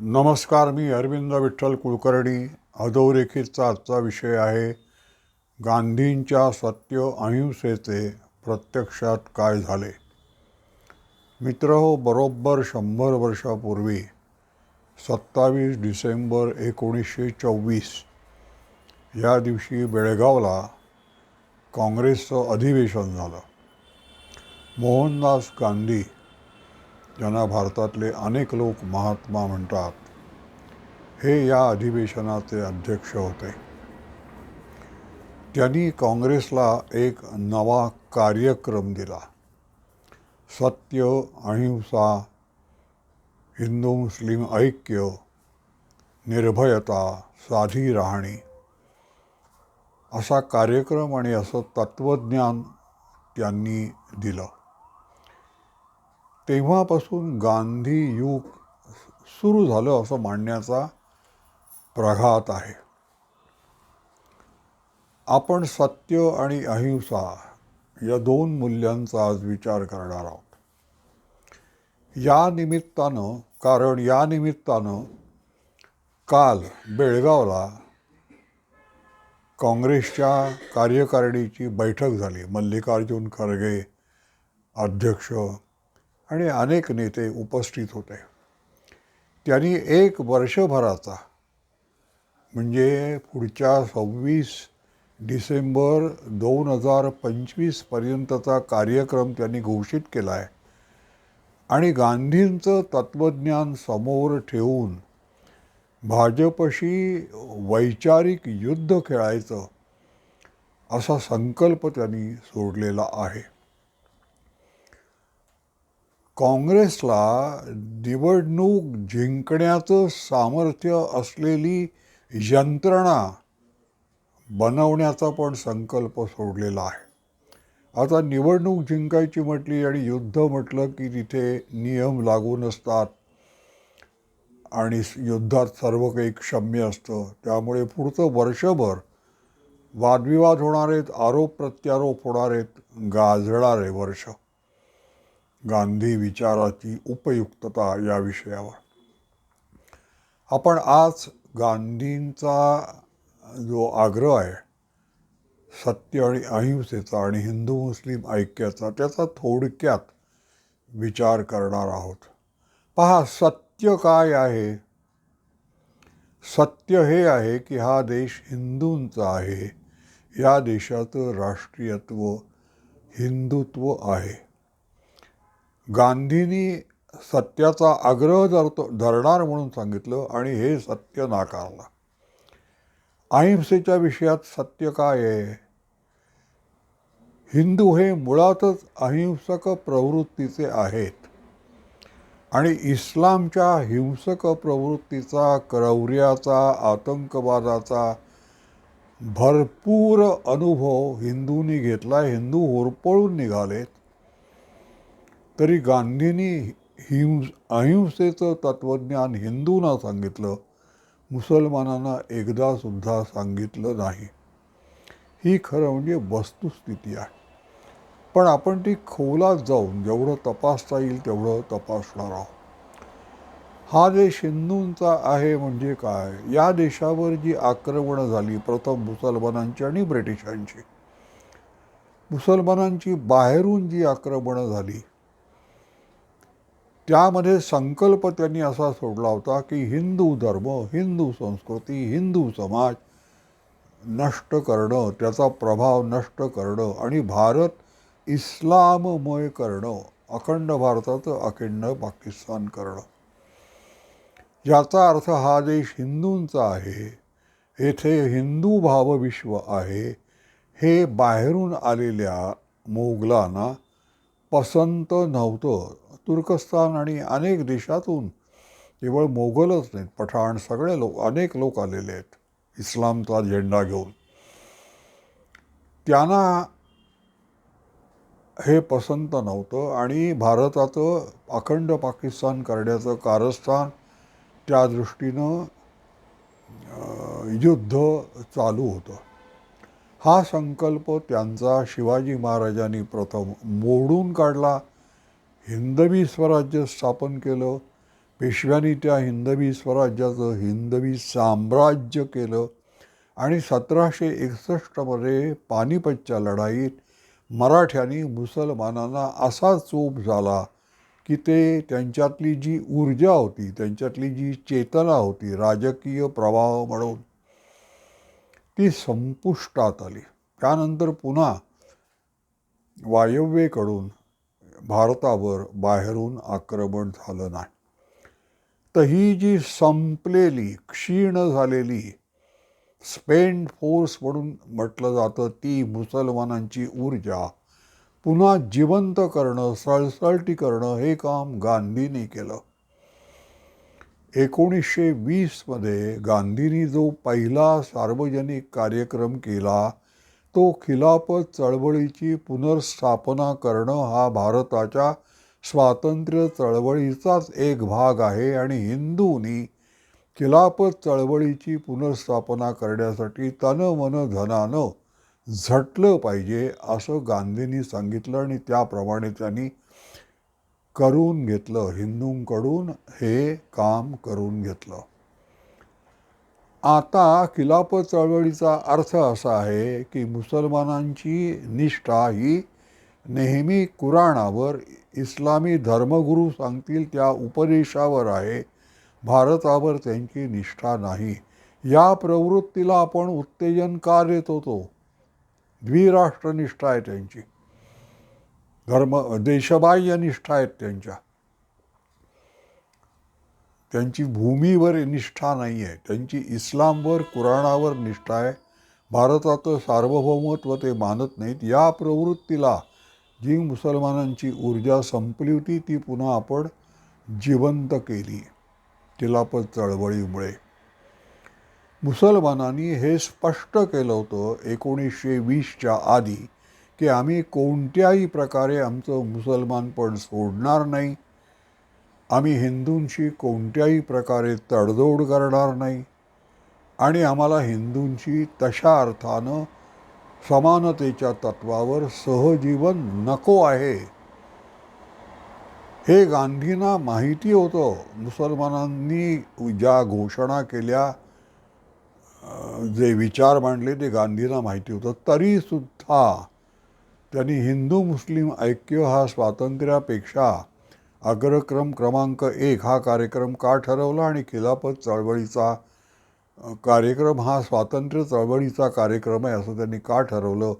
नमस्कार मी अरविंद विठ्ठल कुलकर्णी. अधोरेखितचा आजचा विषय आहे गांधींच्या सत्य अहिंसेचे प्रत्यक्षात काय झाले? मित्र हो बरोबर शंभर वर्षापूर्वी सत्तावीस डिसेंबर एकोणीसशे चोवीस या दिवशी बेळगावला काँग्रेसचं अधिवेशन झालं. मोहनदास गांधी ज्यांना भारतातले अनेक लोक महात्मा म्हणतात हे या अधिवेशनाचे अध्यक्ष होते. त्यांनी काँग्रेसला एक नवा कार्यक्रम दिला. सत्य अहिंसा हिंदू मुस्लिम ऐक्य निर्भयता साधी राहणी असा कार्यक्रम आणि असं तत्त्वज्ञान त्यांनी दिलं. तेव्हापासून गांधी युग सुरू झालं असं मांडण्याचा प्रघात आहे. आपण सत्य आणि अहिंसा या दोन मूल्यांचा आज विचार करणार आहोत. या निमित्तानं कारण या निमित्तानं काल बेळगावला काँग्रेसच्या कार्यकारिणीची बैठक झाली. मल्लिकार्जुन खरगे अध्यक्ष आणि अनेक नेते उपस्थित होते. त्यांनी एक वर्षभराचा म्हणजे पुढच्या सव्वीस डिसेंबर दोन हजार पंचवीसपर्यंतचा कार्यक्रम त्यांनी घोषित केला आहे. आणि गांधींचं तत्त्वज्ञान समोर ठेवून भाजपशी वैचारिक युद्ध खेळायचं असा संकल्प त्यांनी सोडलेला आहे. काँग्रेसला निवडणूक जिंकण्याचं सामर्थ्य असलेली यंत्रणा बनवण्याचा पण संकल्प सोडलेला आहे. आता निवडणूक जिंकायची म्हटली आणि युद्ध म्हटलं की तिथे नियम लागू नसतात आणि युद्धात सर्व काही क्षम्य असतं. त्यामुळे पुढचं वर्षभर वादविवाद होणार आहेत आरोप प्रत्यारोप होणार आहेत गाजणारे वर्ष. गांधी विचाराची उपयुक्तता या विषयावर. आपण आज गांधींचा जो आग्रह आहे सत्य आणि अहिंसेचा आणि हिंदू मुस्लिम ऐक्याचा त्याचा थोडक्यात विचार करणार आहोत. पहा सत्य काय आहे? सत्य हे आहे की हा देश हिंदूंचा आहे. या देशाचं राष्ट्रीयत्व हिंदुत्व आहे. गांधींनी सत्याचा आग्रह धरतो धरणार म्हणून सांगितलं आणि हे सत्य नाकारलं. अहिंसेच्या विषयात सत्य काय आहे? हिंदू हे मुळातच अहिंसक प्रवृत्तीचे आहेत आणि इस्लामच्या हिंसक प्रवृत्तीचा क्रौर्याचा आतंकवादाचा भरपूर अनुभव हिंदूंनी घेतला हिंदू होरपळून निघालेत. तरी गांधींनी हिंस अहिंसेचं तत्त्वज्ञान हिंदूंना सांगितलं. मुसलमानांना एकदासुद्धा सांगितलं नाही. ही खरं म्हणजे वस्तुस्थिती आहे. पण आपण ती खोलात जाऊन जेवढं तपासता येईल तेवढं तपासणार आहोत. हा देश हिंदूंचा आहे म्हणजे काय? या देशावर जी आक्रमणं झाली प्रथम मुसलमानांची आणि ब्रिटिशांची. मुसलमानांची बाहेरून जी आक्रमणं झाली त्यामध्ये संकल्प त्यांनी असा सोडला होता की हिंदू धर्म हिंदू संस्कृती हिंदू समाज नष्ट करणं त्याचा प्रभाव नष्ट करणं आणि भारत इस्लाममय करणं अखंड भारताचं अखंड पाकिस्तान करणं. याचा अर्थ हा देश हिंदूंचा आहे येथे हिंदू भावविश्व आहे हे बाहेरून आलेल्या मोगलांना पसंत नव्हतं. तुर्कस्तान आणि अनेक देशातून केवळ मोगलच नाहीत पठाण सगळे लोक अनेक लोक आलेले आहेत इस्लामचा झेंडा घेऊन. त्यांना हे पसंत नव्हतं आणि भारताचं अखंड पाकिस्तान करण्याचं कारस्थान त्या दृष्टीनं युद्ध चालू होतं. हा संकल्प त्यांचा शिवाजी महाराजांनी प्रथम मोडून काढला. हिंदवी स्वराज्य स्थापन केलं. पेशव्यांनी त्या हिंदवी स्वराज्याचं हिंदवी साम्राज्य केलं. आणि सतराशे एकसष्टमध्ये पानिपतच्या लढाईत मराठ्यांनी मुसलमानांना असा चोप झाला की ते त्यांच्यातली जी ऊर्जा होती त्यांच्यातली जी चेतना होती राजकीय प्रवाह म्हणून ती संपुष्टात आली. त्यानंतर पुन्हा वायव्येकडून भारतावर बाहेरून आक्रमण झालं नाही. तर ही जी संपलेली क्षीण झालेली स्पेंड फोर्स म्हणून म्हटलं जातं ती मुसलमानांची ऊर्जा पुन्हा जिवंत करणं सळसळटी करणं हे काम गांधींनी केलं. एकोणीसशे वीसमध्ये गांधींनी जो पहिला सार्वजनिक कार्यक्रम केला तो खिलाफत चळवळीची पुनर्स्थापना करणं हा भारताच्या स्वातंत्र्य चळवळीचाच एक भाग आहे आणि हिंदूंनी खिलाफत चळवळीची पुनर्स्थापना करण्यासाठी तन मन धनानं झटलं पाहिजे असं गांधींनी सांगितलं आणि त्याप्रमाणे त्यांनी करून घेतलं हिंदूंकडून हे काम करून घेतलं. आता खिलाफत चळवळीचा अर्थ असा आहे की मुसलमानांची निष्ठा ही नेहमी कुराणावर इस्लामी धर्मगुरू सांगतील त्या उपदेशावर आहे. भारतावर त्यांची निष्ठा नाही. या प्रवृत्तीला आपण उत्तेजन का देत होतो. द्विराष्ट्रनिष्ठा आहे त्यांची. धर्म देशबाह्य निष्ठा आहेत त्यांच्या. त्यांची भूमीवर निष्ठा नाही आहे त्यांची इस्लामवर कुराणावर निष्ठा आहे. भारताचं सार्वभौमत्व ते मानत नाहीत. या प्रवृत्तीला जी मुसलमानांची ऊर्जा संपली होती ती पुन्हा आपण जिवंत केली. तिलापत चळवळीमुळे. मुसलमानांनी हे स्पष्ट केलं होतं एकोणीसशे वीसच्या आधी की आम्ही कोणत्याही प्रकारे आमचं मुसलमानपण सोडणार नाही. आम्ही हिंदूंशी कोणत्याही प्रकारे तडजोड करणार नाही. आणि आम्हाला हिंदूंशी तशा अर्थानं समानतेच्या तत्वावर सहजीवन नको आहे. हे गांधींना माहिती होतं. मुसलमानांनी ज्या घोषणा केल्या जे विचार मांडले ते गांधींना माहिती होतं. तरीसुद्धा त्यांनी हिंदू मुस्लिम ऐक्य हा स्वातंत्र्यापेक्षा अग्रक्रम क्रमांक एक हा कार्यक्रम का ठरवला आणि खिलाफत चळवळीचा कार्यक्रम हा स्वातंत्र्य चळवळीचा कार्यक्रम आहे असं त्यांनी का ठरवलं?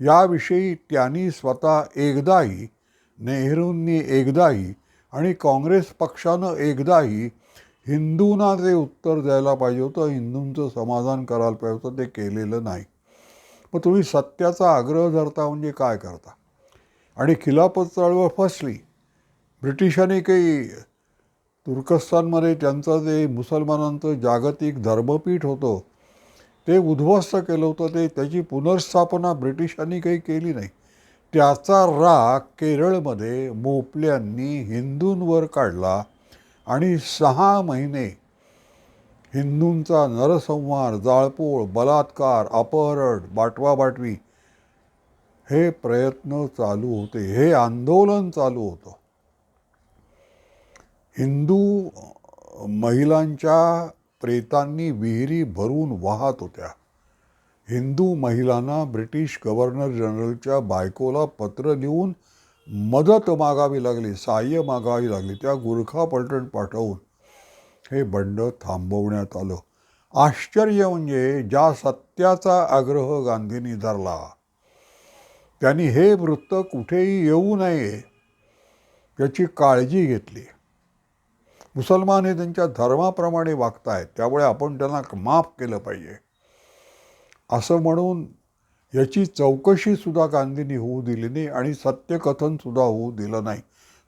याविषयी त्यांनी स्वतः एकदाही नेहरूंनी एकदाही आणि काँग्रेस पक्षानं एकदाही हिंदूंना ते उत्तर द्यायला पाहिजे होतं हिंदूंचं समाधान करायला पाहिजे होतं ते केलेलं नाही. मग तुम्ही सत्याचा आग्रह धरता म्हणजे काय करता? आणि खिलाफत चळवळ फसली ब्रिटिशांनी काही तुर्कस्तानमध्ये त्यांचं जे मुसलमानांचं जागतिक धर्मपीठ होतं ते उद्ध्वस्त केलं होतं ते त्याची पुनर्स्थापना ब्रिटिशांनी काही केली नाही. त्याचा राग केरळमध्ये मोपल्यांनी हिंदूंवर काढला आणि सहा महिने हिंदूंचा नरसंहार जाळपोळ बलात्कार अपहरण बाटवाबाटवी हे प्रयत्न चालू होते. हे आंदोलन चालू होतं. हिंदू महिलांच्या प्रेतांनी विहिरी भरून वाहत होत्या. हिंदू महिलांना ब्रिटिश गव्हर्नर जनरलच्या बायकोला पत्र लिहून मदत मागावी लागली सहाय्य मागावी लागली. त्या गुरखा पलटण पाठवून हे बंड थांबवण्यात आलं. आश्चर्य म्हणजे ज्या सत्याचा आग्रह गांधींनी धरला त्यांनी हे वृत्त कुठेही येऊ नये याची काळजी घेतली. मुसलमान हे त्यांच्या धर्माप्रमाणे वागतायत त्यामुळे आपण त्यांना माफ केलं पाहिजे. असं म्हणून याची चौकशीसुद्धा गांधींनी होऊ दिली नाही आणि सत्यकथनसुद्धा होऊ दिलं नाही.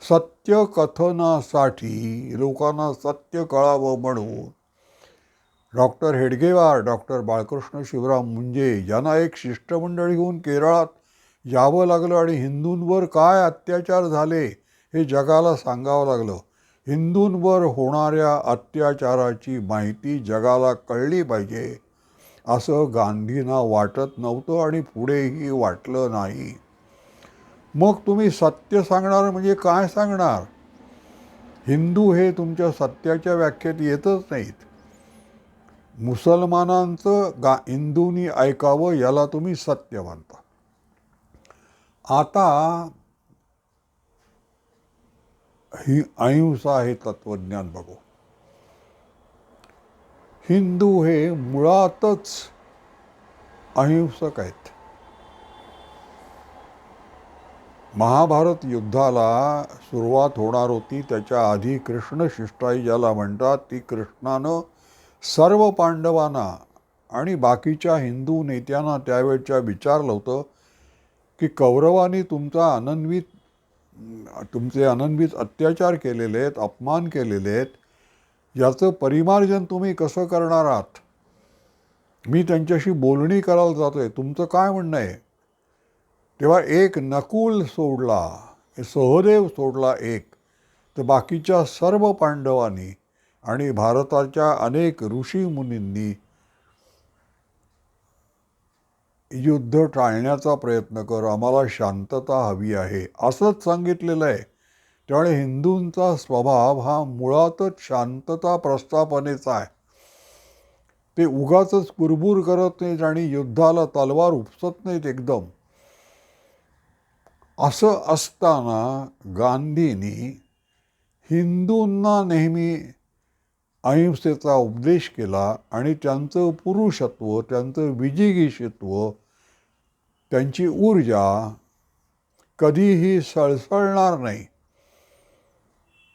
सत्यकथनासाठी लोकांना सत्य कळावं म्हणून. डॉक्टर हेडगेवार डॉक्टर बाळकृष्ण शिवराम मुंजे यांना एक शिष्टमंडळ घेऊन केरळात यावं लागलं आणि हिंदूंवर काय अत्याचार झाले हे जगाला सांगावं लागलं. हिंदूंवर होणाऱ्या अत्याचाराची माहिती जगाला कळली पाहिजे. असं गांधींना वाटत नव्हतं आणि पुढेही वाटलं नाही. मग तुम्ही सत्य सांगणार म्हणजे काय सांगणार? हिंदू हे तुमच्या सत्याच्या व्याख्येत येतच नाहीत. मुसलमानांचं गा हिंदूंनी ऐकावं याला तुम्ही सत्य मानता आता ही अहिंसा हे तत्वज्ञान बघू. हिंदू हे मुळातच अहिंसक आहेत. महाभारत युद्धाला सुरुवात होणार होती. त्याच्या आधी कृष्ण शिष्टाई ज्याला म्हणतात ती कृष्णानं सर्व पांडवांना आणि बाकीच्या हिंदू नेत्यांना त्यावेळच्या विचारलं होतं की कौरवांनी तुमचा अनन्वित तुमचे अनन्वित अत्याचार केलेले आहेत अपमान केलेले आहेत याचं परिमार्जन तुम्ही कसं करणार आहात? मी त्यांच्याशी बोलणी करायला जातो आहे तुमचं काय म्हणणं आहे? तेव्हा एक नकुल सोडला सहदेव सोडला एक. तर बाकीच्या सर्व पांडवांनी आणि भारताच्या अनेक ऋषीमुनींनी युद्ध टाळण्याचा प्रयत्न कर आम्हाला शांतता हवी आहे असंच सांगितलेलं आहे. त्यामुळे हिंदूंचा स्वभाव हा मुळातच शांतता प्रस्थापनेचा आहे. ते उगाच कुरबूर करत नाहीत आणि युद्धाला तलवार उपसत नाहीत एकदम. असं असताना गांधींनी हिंदूंना नेहमी अहिंसेचा उपदेश केला आणि त्यांचं पुरुषत्व त्यांचं विजिगीषत्व त्यांची ऊर्जा कधीही सळसळणार नाही.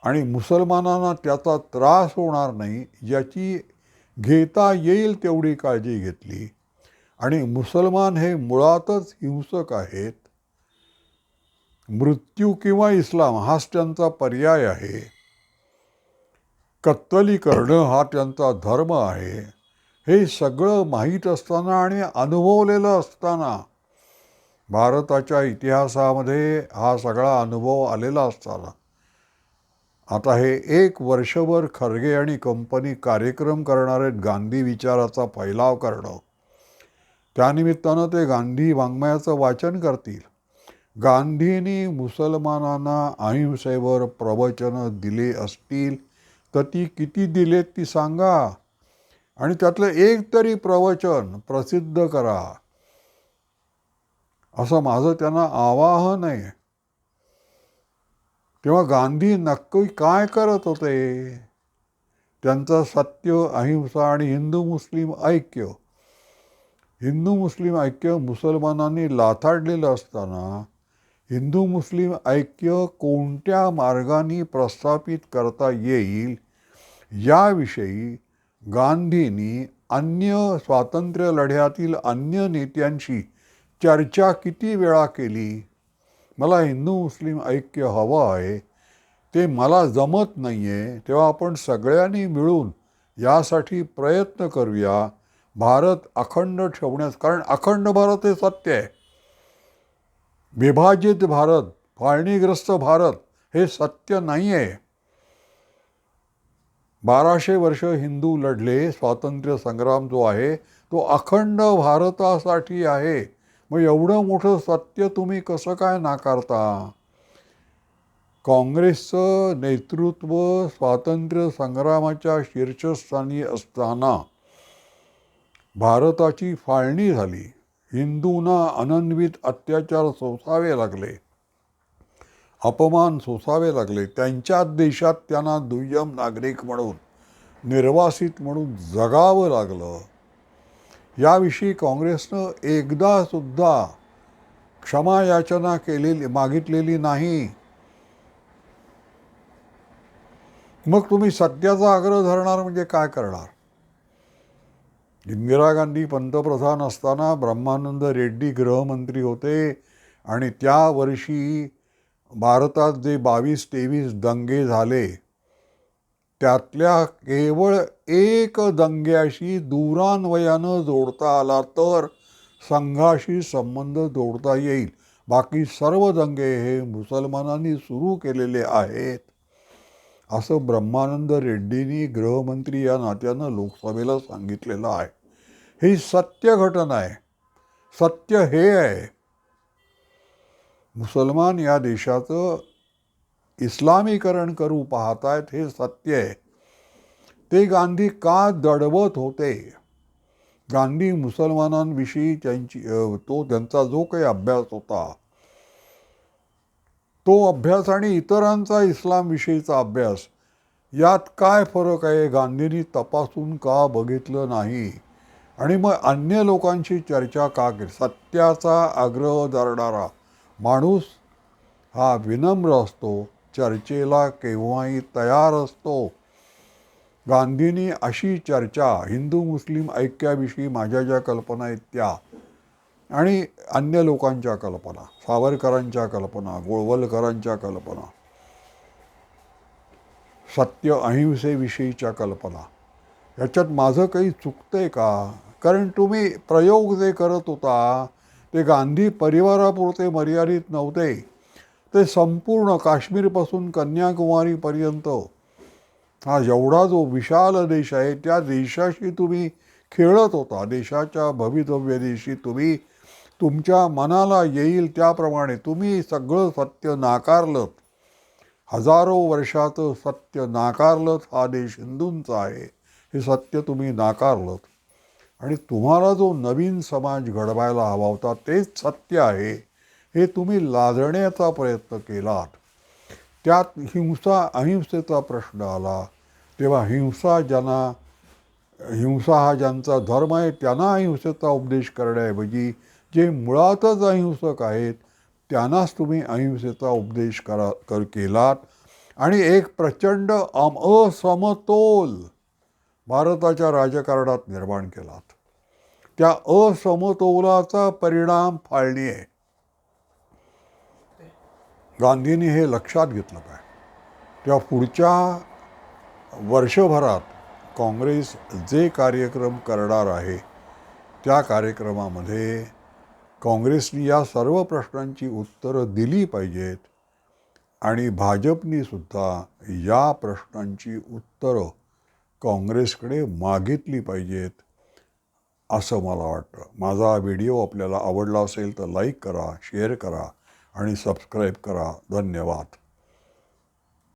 आणि मुसलमानांना त्याचा त्रास होणार नाही याची घेता येईल तेवढी काळजी घेतली. आणि मुसलमान हे मुळातच हिंसक आहेत. मृत्यू किंवा इस्लाम हाच त्यांचा पर्याय आहे. कत्तली करणं हा त्यांचा धर्म आहे. हे सगळं माहीत असताना आणि अनुभवलेलं असताना भारताच्या इतिहासामध्ये हा सगळा अनुभव आलेला असताना. आता हे एक वर्षभर खरगे आणि कंपनी कार्यक्रम करणारे गांधी विचाराचा फैलाव करणं. त्यानिमित्तानं ते गांधी वाङ्मयाचं वाचन करतील. गांधींनी मुसलमानांना अहिंसेवर प्रवचनं दिले असतील तर ती किती दिलेत ती सांगा. आणि त्यातलं एक तरी प्रवचन प्रसिद्ध करा. असं माझं त्यांना आवाहन आहे. तेव्हा गांधी नक्की काय करत होते? त्यांचं सत्य अहिंसा आणि हिंदू मुस्लिम ऐक्य. हिंदू मुस्लिम ऐक्य मुसलमानांनी लाथाडलेलं असताना हिंदू मुस्लिम ऐक्य कोणत्या मार्गाने प्रस्थापित करता येईल? याविषयी गांधींनी अन्य स्वातंत्र्य लढ्यातील अन्य नेत्यांशी चर्चा किती वेळा केली? मला हिंदू मुस्लिम ऐक्य हवं आहे ते मला जमत नाही आहे तेव्हा आपण सगळ्यांनी मिळून यासाठी प्रयत्न करूया. भारत अखंड ठेवण्यास कारण अखंड भारत हे सत्य आहे. विभाजित भारत फाळणीग्रस्त भारत हे सत्य नाही आहे बाराशे वर्ष हिंदू लढले स्वातंत्र्य संग्राम जो आहे तो अखंड भारतासाठी आहे. मग एवढं मोठं सत्य तुम्ही कसं काय नाकारता? काँग्रेसचं नेतृत्व स्वातंत्र्य संग्रामाच्या शीर्षस्थानी असताना भारताची फाळणी झाली. हिंदूंना अनन्वित अत्याचार सोसावे लागले. अपमान सोसावे लागले. त्यांच्याच देशात त्यांना दुय्यम नागरिक म्हणून निर्वासित म्हणून जगावं लागलं. याविषयी काँग्रेसनं एकदा सुद्धा क्षमा याचना केलेली मागितलेली नाही. मग तुम्ही सत्याचा आग्रह धरणार म्हणजे काय करणार? इंदिरा गांधी पंतप्रधान असताना ब्रह्मानंद रेड्डी गृहमंत्री होते आणि त्या वर्षी भारतात जे बावीस तेवीस दंगे झाले त्यातल्या केवळ एक दंग्याशी दूरान्वयानं जोडता आला तर संघाशी संबंध जोडता येईल. बाकी सर्व दंगे हे मुसलमानांनी सुरू केलेले आहेत. असं ब्रह्मानंद रेड्डींनी गृहमंत्री या नात्यानं लोकसभेला सांगितलेलं आहे. ही सत्य घटना आहे. सत्य हे आहे. मुसलमान या देशाचं इस्लामीकरण करू पाहतायत हे सत्य आहे. ते गांधी का दडवत होते? गांधी मुसलमानांविषयी त्यांची तो त्यांचा जो काही अभ्यास होता तो अभ्यास आणि इतरांचा इस्लामविषयीचा अभ्यास यात काय फरक आहे गांधींनी तपासून का बघितलं नाही? आणि मग अन्य लोकांशी चर्चा का केली? सत्याचा आग्रह धरणारा माणूस हा विनम्र असतो चर्चेला केव्हाही तयार असतो. गांधींनी अशी चर्चा हिंदू मुस्लिम ऐक्याविषयी माझ्या ज्या कल्पना आहेत त्या आणि अन्य लोकांच्या कल्पना सावरकरांच्या कल्पना गोळवलकरांच्या कल्पना सत्य अहिंसेविषयीच्या कल्पना. याच्यात माझं काही चुकतंय का? कारण तुम्ही प्रयोग जे करत होता ते गांधी परिवारापुरते मर्यादित नव्हते. ते संपूर्ण काश्मीरपासून कन्याकुमारीपर्यंत. हा एवढा जो विशाल देश आहे त्या देशाशी तुम्ही खेळत होता देशाच्या भवितव्य देशी तुम्ही तुमच्या मनाला येईल त्याप्रमाणे तुम्ही सगळं सत्य नाकारलं. हजारो वर्षाचं सत्य नाकारलं हा देश हिंदूंचा आहे. हे सत्य तुम्ही नाकारलं आणि तुम्हाला जो नवीन समाज घडवायला हवा होता तेच सत्य आहे. हे तुम्ही लादण्याचा प्रयत्न केलात. त्यात हिंसा अहिंसेचा प्रश्न आला. तेव्हा हिंसा ज्यांना हिंसा हा ज्यांचा धर्म आहे त्यांना अहिंसेचा उपदेश करण्याऐवजी जे मुळातच अहिंसक आहेत त्यांनाच तुम्ही अहिंसेचा उपदेश करा कर केलात. आणि एक प्रचंड अम असमतोल भारताच्या राजकारणात निर्माण केलात. त्या असमतोलाचा परिणाम फाळणी आहे. गांधींनी हे लक्षात घेतलं पाहिजे. त्या पुढच्या वर्षभरात काँग्रेस जे कार्यक्रम करणार आहे त्या कार्यक्रमामध्ये काँग्रेसनी या सर्व प्रश्नांची उत्तरं दिली पाहिजेत आणि भाजपनीसुद्धा या प्रश्नांची उत्तरं काँग्रेसकडे मागितली पाहिजेत असं मला वाटतं. माझा व्हिडिओ आपल्याला आवडला असेल तर लाईक करा शेअर करा आणि सबस्क्राईब करा. धन्यवाद.